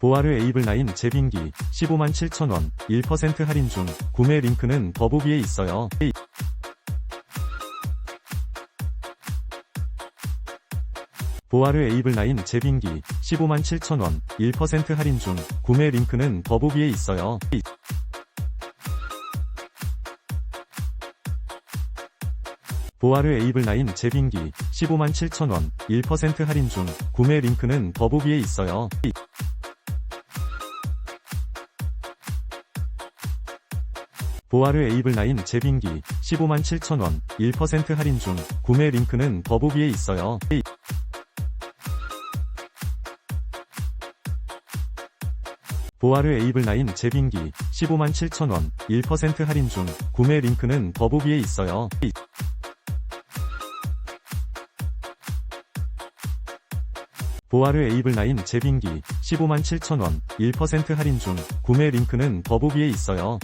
보아르 에이블라인 제빙기 15만 7천원 1% 할인 중 구매 링크는 더보기에 있어요. 보아르 에이블라인 제빙기 15만 7천원 1% 할인 중 구매 링크는 더보기에 있어요. 보아르 에이블라인 제빙기 15만 7천원 1% 할인 중 구매 링크는 더보기에 있어요. 보아르 에이블라인 제빙기 15만 7천원 1% 할인 중 구매 링크는 더보기에 있어요. 보아르 에이블라인 제빙기 15만 7천원 1% 할인 중 구매 링크는 더보기에 있어요. 보아르 에이블라인 제빙기 15만 7천원 1% 할인 중 구매 링크는 더보기에 있어요. 보아르 에이블라인 제빙기 15만 7천원 1% 할인 중 구매 링크는 더보기에 있어요. 보아르 에이블라인 제빙기 15만 7천원 1% 할인 중 구매 링크는 더보기에 있어요. 보아르 에이블라인 제빙기 15만 7천원 1% 할인 중 구매 링크는 더보기에 있어요. 보아르 에이블라인 제빙기 15만 7천원 1% 할인 중 구매 링크는 더보기에 있어요. 보아르 에이블라인 제빙기 15만 7천원 1% 할인 중 구매 링크는 더보기에 있어요. 보아르 에이블라인 제빙기 15만 7천원 1% 할인 중 구매 링크는 더보기에 있어요.